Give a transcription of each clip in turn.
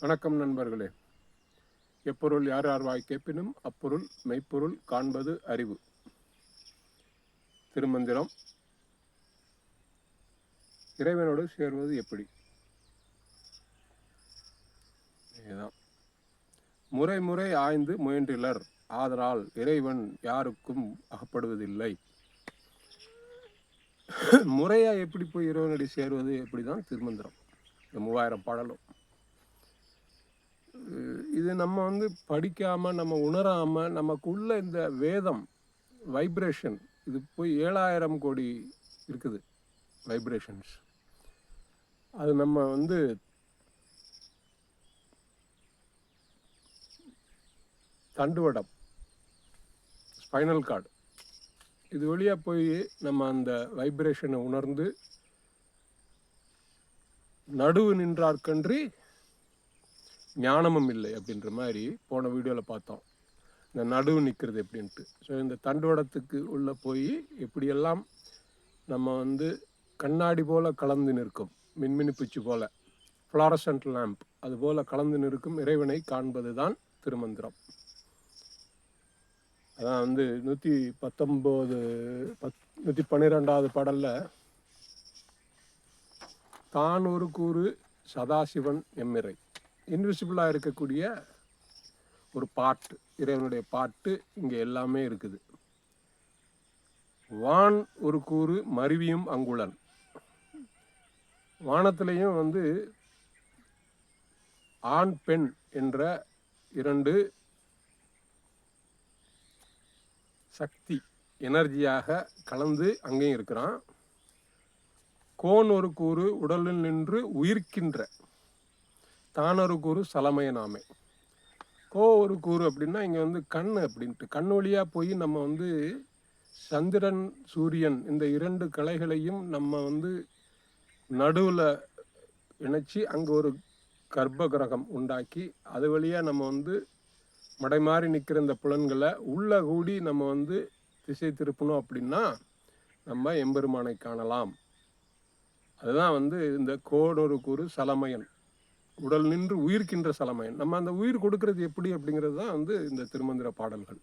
வணக்கம் நண்பர்களே. எப்பொருள் யார் யார் வாய் கேட்பினும் அப்பொருள் மெய்ப்பொருள் காண்பது அறிவு. திருமந்திரம். இறைவனோடு சேர்வது எப்படி? இதுதான். முறை முறை ஆய்ந்து முயன்றிலர். ஆதலால் இறைவன் யாருக்கும் அகப்படுவதில்லை. முறையாக எப்படி போய் இறைவனடி சேர்வது? எப்படிதான்? திருமந்திரம். இந்த மூவாயிரம் பாடலும். இது நம்ம வந்து படிக்காமல் நம்ம உணராமல் நமக்குள்ள இந்த வேதம் வைப்ரேஷன் இது போய் ஏழாயிரம் கோடி இருக்குது வைப்ரேஷன்ஸ் அது நம்ம வந்து தண்டுவடம் ஸ்பைனல் கார்டு இது வழியாக போய் நம்ம அந்த வைப்ரேஷனை உணர்ந்து நடுவு நின்றார்கன்றி ஞானமும் இல்லை அப்படின்ற மாதிரி போன வீடியோவில் பார்த்தோம். இந்த நடுவு நிற்கிறது எப்படின்ட்டு. ஸோ இந்த தண்டுவடத்துக்கு உள்ளே போய் எப்படியெல்லாம் நம்ம வந்து கண்ணாடி போல் கலந்து நிற்கும் மின்மினி பூச்சி போல் ஃப்ளாரசன்ட் லேம்ப் அதுபோல் கலந்து நிற்கும் இறைவனை காண்பது தான் திருமந்திரம். அதான் வந்து நூற்றி பத்தொம்போது பத் நூற்றி பன்னிரெண்டாவது பாடலில் தான் ஒரு கூறு சதாசிவன் எம்மிறை. இன்விசிபிளாக இருக்கக்கூடிய ஒரு பாட்டு இறைவனுடைய பாட்டு இங்கே எல்லாமே இருக்குது. வான் ஒரு கூறு மருவியும் அங்குளன். வானத்திலையும் வந்து ஆண் பெண் என்ற இரண்டு சக்தி எனர்ஜியாக கலந்து அங்கேயும் இருக்கிறான். கோன் ஒரு கூறு உடலில் நின்று உயிர்க்கின்ற தானொரு கூறு கூறு நாமே. கோ ஒரு கூறு அப்படின்னா இங்கே வந்து கண் அப்படின்ட்டு. கண் வழியாக போய் நம்ம வந்து சந்திரன் சூரியன் இந்த இரண்டு கலைகளையும் நம்ம வந்து நடுவில் இணைச்சி அங்கே ஒரு கர்ப்ப கிரகம் உண்டாக்கி அது வழியாக நம்ம வந்து மடை மாறி நிற்கிற இந்த புலன்களை உள்ளே கூடி நம்ம வந்து திசை திருப்பணும் அப்படின்னா நம்ம எம்பெருமானை காணலாம். அதுதான் வந்து இந்த கோடொரு கூறு சலமயன். உடல் நின்று உயிர்க்கின்ற சலமயம் நம்ம அந்த உயிர் கொடுக்கறது எப்படி அப்படிங்கிறது தான் வந்து இந்த திருமந்திர பாடல்கள்.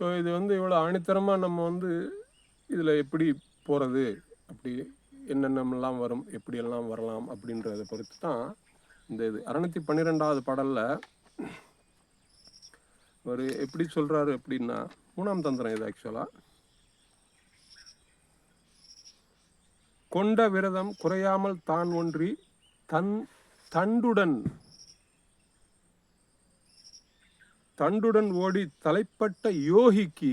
ஸோ இது வந்து இவ்வளோ ஆணித்தரமாக நம்ம வந்து இதில் எப்படி போகிறது அப்படி என்னென்னலாம் வரும் எப்படியெல்லாம் வரலாம் அப்படின்றத பொறுத்து தான் இந்த இது. அறுநூத்தி பன்னிரெண்டாவது பாடலில் அவர் எப்படி சொல்கிறாரு அப்படின்னா மூணாம் தந்திரம் இது ஆக்சுவலாக கொண்ட விரதம் குறையாமல் தான் ஒன்றி தன் தண்டுடன். தண்டுடன் ஓடி தலைப்பட்ட யோகிக்கு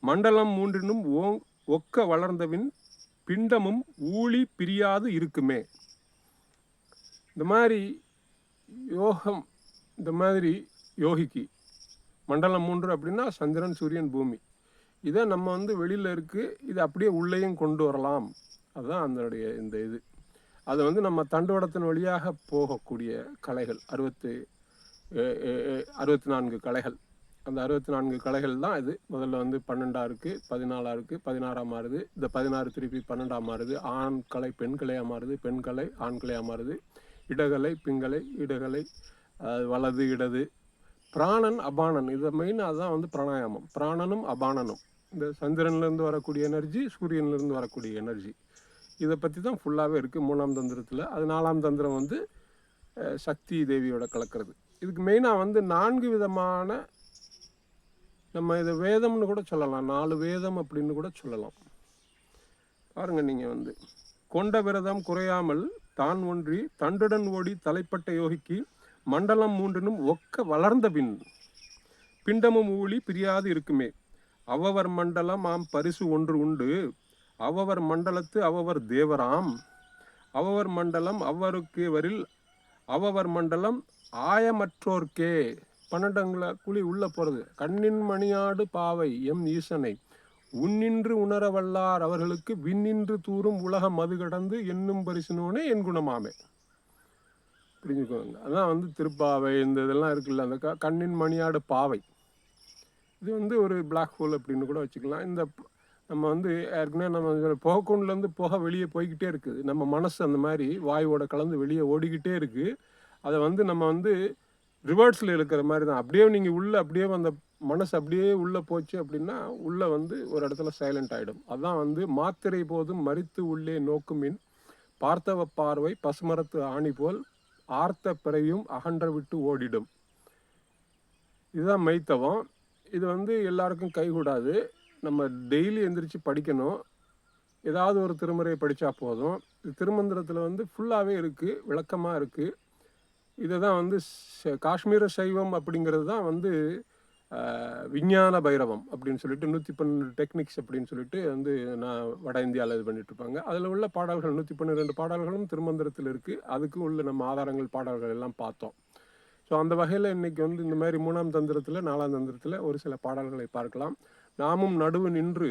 மண்டலம் மூன்றினும் ஓ- ஒக்க வளர்ந்தவின் பிண்டமும் ஊழி பிரியாது இருக்குமே. இந்த மாதிரி யோகம் இந்த மாதிரி யோகிக்கு மண்டலம் மூன்று அப்படின்னா சந்திரன் சூரியன் பூமி. இதை நம்ம வந்து வெளியில் இருக்குது இது அப்படியே உள்ளேயும் கொண்டு வரலாம். அதுதான் அதனுடைய இந்த இது. அது வந்து நம்ம தண்டுவடத்தின் வழியாக போகக்கூடிய கலைகள் அறுபத்து அறுபத்தி நான்கு கலைகள் அந்த அறுபத்தி நான்கு கலைகள் தான் இது. முதல்ல வந்து பன்னெண்டாக இருக்குது பதினாலா இருக்குது பதினாறாம் மாறுது. இந்த பதினாறு திருப்பி பன்னெண்டாம் மாறுது. ஆண் கலை பெண்கலையாக மாறுது. பெண்கலை ஆண்களையாக மாறுது. இடகலை பிங்கலை இடகலை வலது இடது. பிராணன் அபானன் இதை மெயின் அதுதான் வந்து பிராணாயாமம். பிராணனும் அபானனும் இந்த சந்திரன்லேருந்து வரக்கூடிய எனர்ஜி சூரியன்லேருந்து வரக்கூடிய எனர்ஜி இதை பற்றி தான் ஃபுல்லாகவே இருக்குது மூணாம் தந்திரத்தில். அது நாலாம் தந்திரம் வந்து சக்தி தேவியோட கலக்கிறது. இதுக்கு மெயினாக வந்து நான்கு விதமான நம்ம இதை வேதம்னு கூட சொல்லலாம். நாலு வேதம் அப்படின்னு கூட சொல்லலாம். பாருங்க நீங்கள் வந்து. கொண்ட விரதம் குறையாமல் தான் ஒன்றி தண்டுடன் ஓடி தலைப்பட்ட யோகிக்கு மண்டலம் மூன்றினும் ஒக்க வளர்ந்த பின் பிண்டமும் ஊழி பிரியாது இருக்குமே. அவவர் மண்டலம் ஆம் பரிசு ஒன்று உண்டு. அவவர் மண்டலத்து அவவர் தேவராம். அவவர் மண்டலம் அவருக்கு வரில் அவவர் மண்டலம் ஆயமற்றோர்க்கே. பன்னெண்டங்கள குழி உள்ள போகிறது கண்ணின் மணியாடு பாவை எம் ஈசனை. உன்னின்று உணர வல்லார் அவர்களுக்கு விண்ணின்று தூரும் உலகம் மது கடந்து என்னும் பரிசுனோனே என் குணமாமே. புரிஞ்சுக்கோங்க. அதான் வந்து திருப்பாவை இந்த இதெல்லாம் இருக்குல்ல அந்த க- கண்ணின் மணியாடு பாவை. இது வந்து ஒரு பிளாக் ஹோல் அப்படின்னு கூட வச்சுக்கலாம். இந்த நம்ம வந்து ஏற்கனவே நம்ம புகைக்குண்டுலேருந்து புகை வெளியே போய்கிட்டே இருக்குது. நம்ம மனசு அந்த மாதிரி வாயுவோட கலந்து வெளியே ஓடிக்கிட்டே இருக்குது அதை வந்து நம்ம வந்து ரிவர்ஸில் இருக்கிற மாதிரி தான். அப்படியே நீங்கள் உள்ளே அப்படியே அந்த மனசு அப்படியே உள்ளே போச்சு அப்படின்னா உள்ளே வந்து ஒரு இடத்துல சைலண்ட் ஆகிடும் அதான் வந்து மாத்திரை போதும் மறித்து உள்ளே நோக்குமின் பார்த்தவ பார்வை பசுமரத்து ஆணி போல் ஆர்த்த பிறவியும் அகன்ற விட்டு ஓடிடும். இதுதான் மெய்த்தவம். இது வந்து எல்லாருக்கும் கைகூடாது. நம்ம டெய்லி எந்திரிச்சு படிக்கணும். ஏதாவது ஒரு திருமுறையை படித்தா போதும். இது திருமந்திரத்தில் வந்து ஃபுல்லாகவே இருக்குது விளக்கமாக இருக்குது இதை தான் வந்து காஷ்மீர சைவம் அப்படிங்கிறது தான் வந்து விஞ்ஞான பைரவம் அப்படின்னு சொல்லிட்டு நூற்றி பன்னெண்டு டெக்னிக்ஸ் அப்படின்னு சொல்லிட்டு வந்து நான் வட இந்தியாவில் இது பண்ணிட்டுருப்பாங்க அதில் உள்ள பாடல்கள் நூற்றி பன்னிரெண்டு பாடல்களும் திருமந்திரத்தில் இருக்குது அதுக்கு உள்ள நம்ம ஆதாரங்கள் பாடல்கள் எல்லாம் பார்த்தோம். ஸோ அந்த வகையில் இன்றைக்கி வந்து இந்த மாதிரி மூணாம் தந்திரத்தில் நாலாம் தந்திரத்தில் ஒரு சில பாடல்களை பார்க்கலாம். நாமும் நடுவு நின்று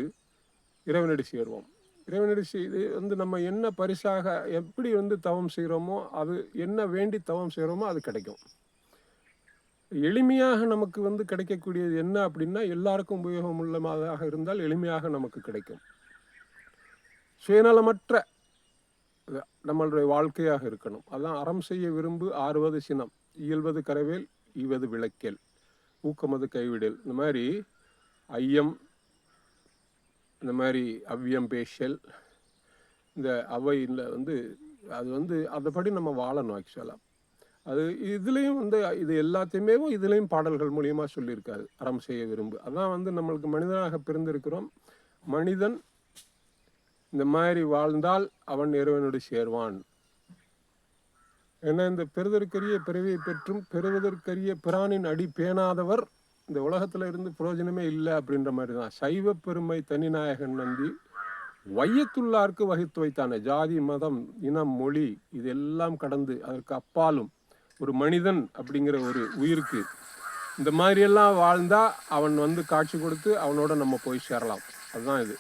இறைவனடி சேருவோம். இறைவனடி செய்து வந்து நம்ம என்ன பரிசாக எப்படி வந்து தவம் செய்கிறோமோ அது என்ன வேண்டி தவம் செய்கிறோமோ அது கிடைக்கும். எளிமையாக நமக்கு வந்து கிடைக்கக்கூடியது என்ன அப்படின்னா எல்லாருக்கும் உபயோகம் உள்ளதாக இருந்தால் எளிமையாக நமக்கு கிடைக்கும். சுயநலமற்ற நம்மளுடைய வாழ்க்கையாக இருக்கணும். அதான் அறம் செய்ய விரும்பு ஆறுவது சினம் இயல்வது கரவேல் ஈவது விளக்கேல் ஊக்கமது கைவிடல். இந்த மாதிரி ஐயம் இந்த மாதிரி அவ்வியம் பேஷல் இந்த அவையில் வந்து அது வந்து அதைப்படி நம்ம வாழணும் ஆக்சுவலாக அது இதுலேயும் வந்து இது எல்லாத்தையுமே இதுலேயும் பாடல்கள் மூலியமாக சொல்லியிருக்காது அறம் செய்ய விரும்பு. அதான் வந்து நம்மளுக்கு மனிதனாக பிறந்திருக்கிறோம். மனிதன் இந்த மாதிரி வாழ்ந்தால் அவன் இறைவனோடு சேர்வான். ஏன்னா இந்த பெறுதற்கரிய பிறவியை பெற்றும் பெறுவதற்கரிய பிரானின் அடி பேணாதவர் இந்த உலகத்துல இருந்து பிரயோஜனமே இல்லை அப்படின்ற மாதிரி தான் சைவ பெருமை தனிநாயகன் நம்பி வையத்துள்ளார்க்கு வகித்து வைத்தான. ஜாதி மதம் இனம் மொழி இது எல்லாம் கடந்து அதற்கு அப்பாலும் ஒரு மனிதன் அப்படிங்கிற ஒரு உயிருக்கு இந்த மாதிரியெல்லாம் வாழ்ந்தா அவன் வந்து காட்சி கொடுத்து அவனோட நம்ம போய் சேரலாம். அதுதான் இது.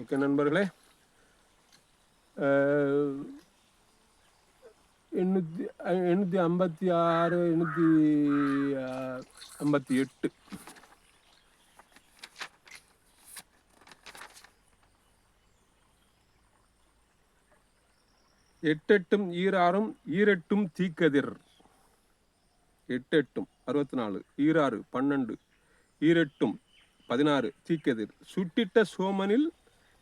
ஓகே நண்பர்களே. எண்ணூற்றி எண்ணூற்றி ஐம்பத்தி ஆறு எண்ணூற்றி ஐம்பத்தி எட்டு. எட்டெட்டும் ஈராறும் ஈரெட்டும் தீக்கதிர். எட்டெட்டும் அறுபத்தி நாலு ஈராறு பன்னெண்டு ஈரெட்டும் பதினாறு தீக்கதிர். சுட்டிட்ட சோமனில்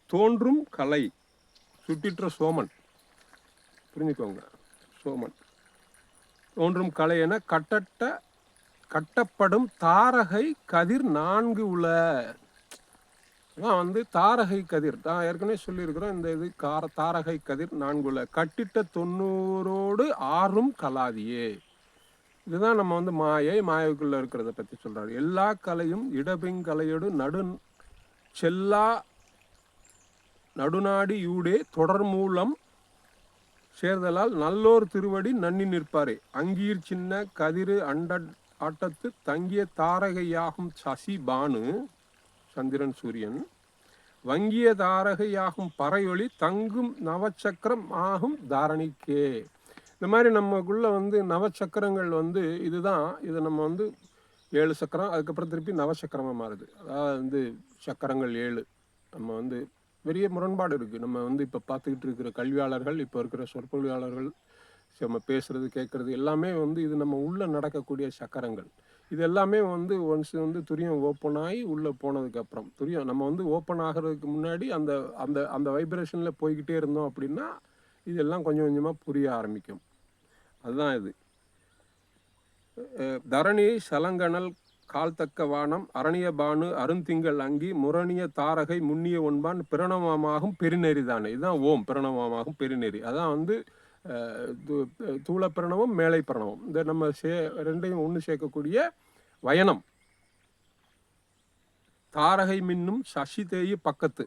தோன்றும் கலை. சுட்டிட்ட சோமன். புரிஞ்சுக்கோங்க. சோமன். தோன்றும் கலை என கட்டட்ட கட்டப்படும் தாரகை கதிர் நான்கு உல அதான் வந்து தாரகை கதிர். நான் ஏற்கனவே சொல்லியிருக்கிறோம் இந்த இது கார தாரகை கதிர் நான்குல கட்டிட்ட தொண்ணூறோடு ஆறும் கலாதியே. இதுதான் நம்ம வந்து மாயை மாயவுக்குள்ளே இருக்கிறத பற்றி சொல்கிறாரு எல்லா கலையும் இடபிங்கலையோடு நடு செல்லா நடுநாடி யூடே தொடர் மூலம் சேர்தலால் நல்லோர் திருவடி நன்னி நிற்பாரே. அங்கீர் சின்ன கதிர் அண்ட ஆட்டத்து தங்கிய தாரகையாகும் சசி பானு சந்திரன் சூரியன். வங்கிய தாரகையாகும் பறையொளி தங்கும் நவச்சக்கரம் ஆகும் தாரணிக்கே. இந்த மாதிரி நமக்குள்ளே வந்து நவச்சக்கரங்கள் வந்து இதுதான். இது நம்ம வந்து ஏழு சக்கரம் அதுக்கப்புறம் திருப்பி நவசக்கரமாக மாறுது. அதாவது வந்து சக்கரங்கள் ஏழு. நம்ம வந்து பெரிய முரண்பாடு இருக்குது நம்ம வந்து இப்போ பார்த்துக்கிட்டு இருக்கிற கல்வியாளர்கள் இப்போ இருக்கிற சொற்பொழியாளர்கள் நம்ம பேசுறது கேட்குறது எல்லாமே வந்து இது நம்ம உள்ளே நடக்கக்கூடிய சக்கரங்கள். இது எல்லாமே வந்து ஒன்ஸ் வந்து துரியம் ஓப்பன் ஆகி உள்ளே போனதுக்கப்புறம் துரியம் நம்ம வந்து ஓப்பன் ஆகிறதுக்கு முன்னாடி அந்த அந்த அந்த வைப்ரேஷனில் போய்கிட்டே இருந்தோம் அப்படின்னா இதெல்லாம் கொஞ்சம் கொஞ்சமாக புரிய ஆரம்பிக்கும். அதுதான் இது. தரணி சலங்கணல் கால்தக்க வானம் அரணிய பானு அருந்திங்கள் அங்கி முரணிய தாரகை முன்னிய ஒன்பான் பிரணவமாகும் பெருநெறி தானே. இதுதான் ஓம் பிரணவமாகும் பெருநெறி. அதான் வந்து அஹ், தூள பிரணவம் மேலை பிரணவம் இந்த நம்ம சே ரெண்டையும் ஒன்று சேர்க்கக்கூடிய வயனம் தாரகை மின்னும் சசி தேயி பக்கத்து.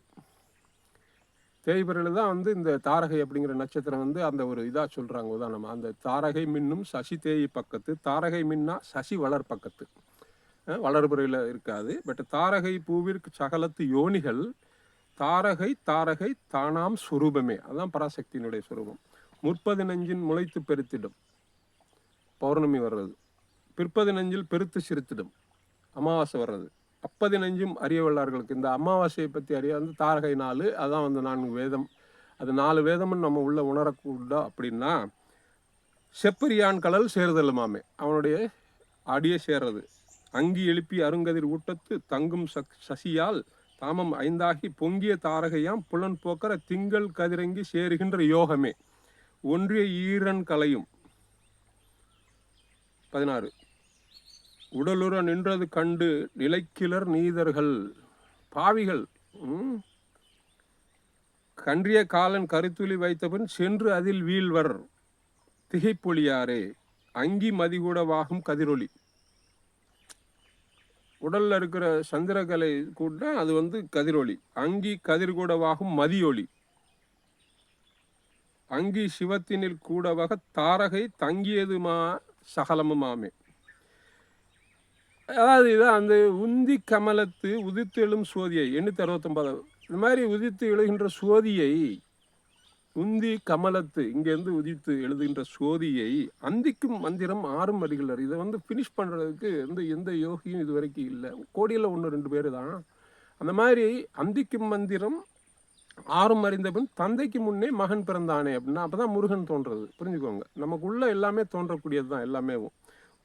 தேய்பிரல் தான் வந்து இந்த தாரகை அப்படிங்கிற நட்சத்திரம் வந்து அந்த ஒரு இதாக சொல்கிறாங்க உதாரணமாக அந்த தாரகை மின்னும் சசி தேயி பக்கத்து. தாரகை மின்னா சசி வளர் பக்கத்து. வளர்புறையில் இருக்காது. பட் தாரகை பூவிற்கு சகலத்து யோனிகள் தாரகை தாரகை தானாம் சுரூபமே. அதுதான் பராசக்தியினுடைய சுரூபம். முற்பது நெஞ்சின் முளைத்து பெருத்திடும். பௌர்ணமி வர்றது. பிற்பது நெஞ்சில் பெருத்து சிரித்திடும். அமாவாசை வர்றது. அப்பதினஞ்சும் அறிய வல்லார்களுக்கு. இந்த அமாவாசையை பற்றி அறிய வந்து தாரகை நாலு அதான் வந்து நான்கு வேதம். அது நாலு வேதம்னு நம்ம உள்ளே உணரக்கூடா அப்படின்னா செப்பரியான் கடல் சேருதலுமாமே. அவனுடைய அடியே சேர்றது. அங்கி எழுப்பி அருங்கதிர் ஊட்டத்து தங்கும் சக் சசியால் தாமம் ஐந்தாகி பொங்கிய தாரகையாம் புலன் போக்கர திங்கள் கதிரங்கி சேருகின்ற யோகமே. ஒன்றிய ஈரன் கலையும். பதினாறு. உடலுற நின்றது கண்டு நிலைக்கிலர் நீதர்கள். பாவிகள் கன்றிய காலன் கருத்துளி வைத்தபின் சென்று அதில் வீழ்வர். திகைப்பொழியாரே அங்கி மதிகூடவாகும் கதிரொலி உடல்ல இருக்கிற சந்திரகலை கூட அது வந்து கதிரொளி. அங்கி கதிர்கூடவாகும் மதியொளி. அங்கி சிவத்தினில் கூடவக தாரகை தங்கியதுமா சகலமுமாமே. அதாவது இது அந்த உந்தி கமலத்து உதித்து எழும் சோதியை எண்ணூற்றி அறுபத்தொம்பது இந்த மாதிரி உதித்து எழுகின்ற சோதியை உந்தி கமலத்து இங்கேருந்து உதித்து எழுதுகின்ற சோதியை அந்திக்கும் மந்திரம் ஆறும் அடிகளர் இதை வந்து ஃபினிஷ் பண்ணுறதுக்கு வந்து எந்த யோகியும் இது வரைக்கும் இல்லை. கோடியில் ஒன்று ரெண்டு பேர் தான். அந்த மாதிரி அந்திக்கும் மந்திரம் ஆறும் அறிந்த பின் தந்தைக்கு முன்னே மகன் பிறந்தானே அப்படின்னா அப்போ தான் முருகன் தோன்றது. புரிஞ்சுக்கோங்க. நமக்குள்ளே எல்லாமே தோன்றக்கூடியது தான் எல்லாமே.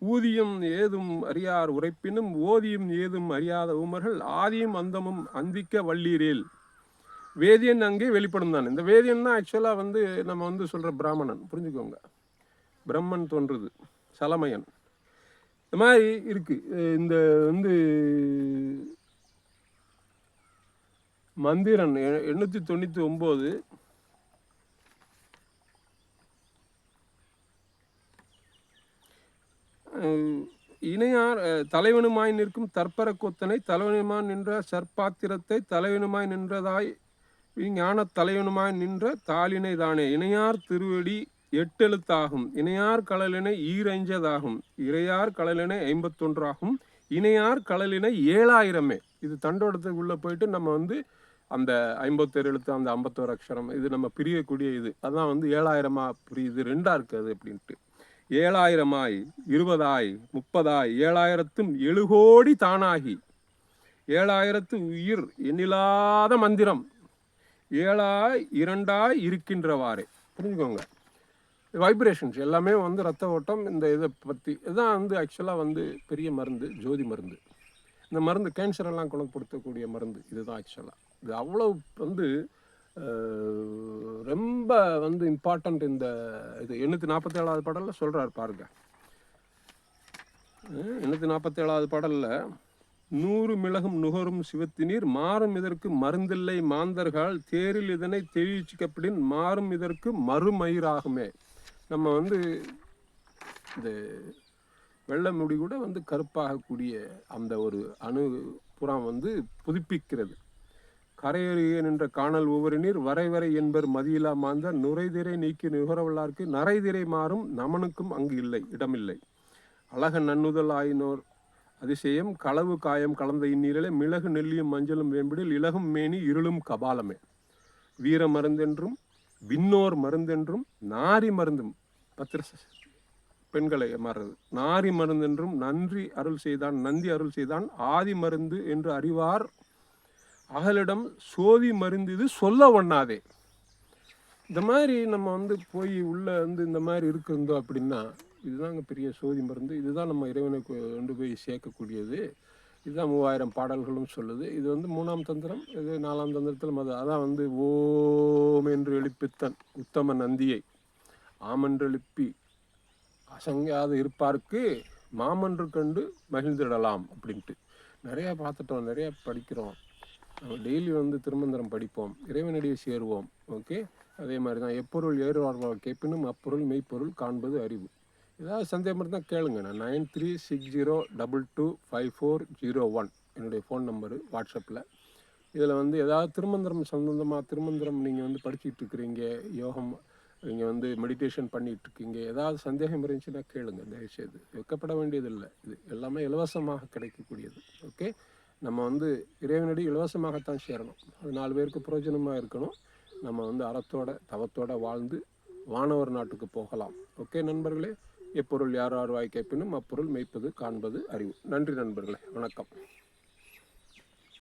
ஊதியம் ஏதும் அறியார் உரைப்பினும் ஓதியும் ஏதும் அறியாத உமர்கள் ஆதியும் அந்தமும் அந்திக்க வள்ளீரேல் வேதியன் அங்கே வெளிப்படும் தான். இந்த வேதியன் தான் ஆக்சுவலாக வந்து நம்ம வந்து சொல்கிற பிராமணன். புரிஞ்சுக்கோங்க. பிரம்மன் தோன்றுது. சலமயன். இந்த மாதிரி இருக்குது இந்த வந்து மந்திரன் எ- தொண்ணூற்றி ஒம்பது. இணையார் தலைவனுமாய் நிற்கும் தற்பர கொத்தனை தலைவனுமாய் நின்ற சற்பாத்திரத்தை தலைவனுமாய் நின்றதாய் ஞான தலைவனுமாய் நின்ற தாளினை தானே இணையார் திருவடி எட்டெழுத்தாகும். இணையார் கடலினை ஈரஞ்சதாகும் இறையார் கடலினை ஐம்பத்தொன்றாகும். இணையார் கடலினை ஏழாயிரமே. இது தண்டோடத்துக்கு உள்ளே போயிட்டு நம்ம வந்து அந்த ஐம்பத்தொரு எழுத்து அந்த ஐம்பத்தோரு அக்ஷரம் இது நம்ம பிரியக்கூடிய இது. அதான் வந்து ஏழாயிரமா புரியுது ரெண்டாக இருக்குது அப்படின்ட்டு. ஏழாயிரமாய் இருபதாய் முப்பதாய் ஏழாயிரத்தும் எழுகோடி தானாகி. ஏழாயிரத்து உயிர் எண்ணிலாத மந்திரம். ஏழாய் இரண்டாய் இருக்கின்றவாறே. புரிஞ்சுக்கோங்க. வைப்ரேஷன்ஸ் எல்லாமே வந்து ரத்த ஓட்டம் இந்த இதை பற்றி இதுதான் வந்து ஆக்சுவலாக வந்து பெரிய மருந்து ஜோதி மருந்து. இந்த மருந்து கேன்சரெல்லாம் குணப்படுத்தக்கூடிய மருந்து இதுதான் ஆக்சுவலாக இது அவ்வளோ வந்து ரொம்ப வந்து இம்பார்ட்டண்ட் இந்த இது. எண்ணூற்றி நாற்பத்தி ஏழாவது பாடலில் சொல்கிறார் பாருங்க. எண்ணூற்றி நாற்பத்தி ஏழாவது பாடலில் நூறு மிளகும் நுகரும் சிவத்தினீர் மாறும் இதற்கு மருந்தில்லை மாந்தர்கள் தேரில் இதனை தெளிச்சிக்கப்படின் மாறும் இதற்கு மறுமயிராகுமே. நம்ம வந்து இந்த வெள்ளை முடி கூட வந்து கருப்பாகக்கூடிய அந்த ஒரு அணு புறம் வந்து புதுப்பிக்கிறது. கரையறிய நின்ற காணல் ஒவ்வொரு நீர் வரைவரை என்பர் மதியிலா மாந்த நுரைதிரை நீக்கி நுகரவல்லார்க்கு நரைதிரை மாறும் நமனுக்கும் அங்கு இல்லை இடமில்லை. அழக நன்னுதல் ஆயினோர் அதிசயம் களவு காயம் கலந்த இந்நீரிலே மிளகு நெல்லியும் மஞ்சளும் வேம்பிடில் இலகும் மேனி இருளும் கபாலமே. வீர மருந்தென்றும் விண்ணோர் மருந்தென்றும் நாரி மருந்தும் பத்திர பெண்களை மாறுறது நாரி மருந்தென்றும் நன்றி அருள் செய்தான் நந்தி அருள் செய்தான் ஆதி மருந்து என்று அறிவார். அகலிடம் சோதி மருந்து இது சொல்ல ஒண்ணாதே இந்த மாதிரி நம்ம வந்து போய் உள்ளே வந்து இந்த மாதிரி இருக்கிருந்தோம் அப்படின்னா இதுதாங்க பெரிய சோதி மருந்து. இதுதான் நம்ம இறைவனை கொண்டு போய் சேர்க்கக்கூடியது. இதுதான் மூவாயிரம் பாடல்களும் சொல்லுது. இது வந்து மூணாம் தந்திரம் இது நாலாம் தந்திரத்தில் மத அதான் வந்து ஓம் என்று எழுப்பித்தன் உத்தம நந்தியை. ஆமென்று எழுப்பி அசங்காது இருப்பார்க்கு மாமன்று கண்டு மகிழ்ந்திடலாம் அப்படின்ட்டு. நிறையா பார்த்துட்டோம் நிறையா படிக்கிறோம். நம்ம டெய்லி வந்து திருமந்திரம் படிப்போம் இறைவனடியை சேருவோம் ஓகே? அதே மாதிரி தான் எப்பொருள் ஏறுவார்கள் கேட்பினும் அப்பொருள் மெய்ப்பொருள் காண்பது அறிவு. ஏதாவது சந்தேகம் இருந்தால் கேளுங்க. நான் nine three six zero double two five four zero one என்னுடைய ஃபோன் நம்பரு வாட்ஸ்அப்பில். இதில் வந்து ஏதாவது திருமந்திரம் சம்பந்தமாக திருமந்திரம் நீங்கள் வந்து படிச்சுட்டு இருக்கிறீங்க யோகம் நீங்கள் வந்து மெடிடேஷன் பண்ணிகிட்டு இருக்கீங்க ஏதாவது சந்தேகம் இருந்துச்சுன்னா கேளுங்க. தயவுசெய்து. வைக்கப்பட வேண்டியதில்லை. இது எல்லாமே இலவசமாக கிடைக்கக்கூடியது. ஓகே? நம்ம வந்து இறைவனடி இலவசமாகத்தான் சேரணும். அது நாலு பேருக்கு பிரயோஜனமாக இருக்கணும். நம்ம வந்து அறத்தோட தவத்தோட வாழ்ந்து வானவர் நாட்டுக்கு போகலாம். ஓகே நண்பர்களே? எப்பொருள் யார் யார் வாய் கேட்பினும் அப்பொருள் மெய்ப்பது காண்பது அறிவு. நன்றி நண்பர்களே. வணக்கம்.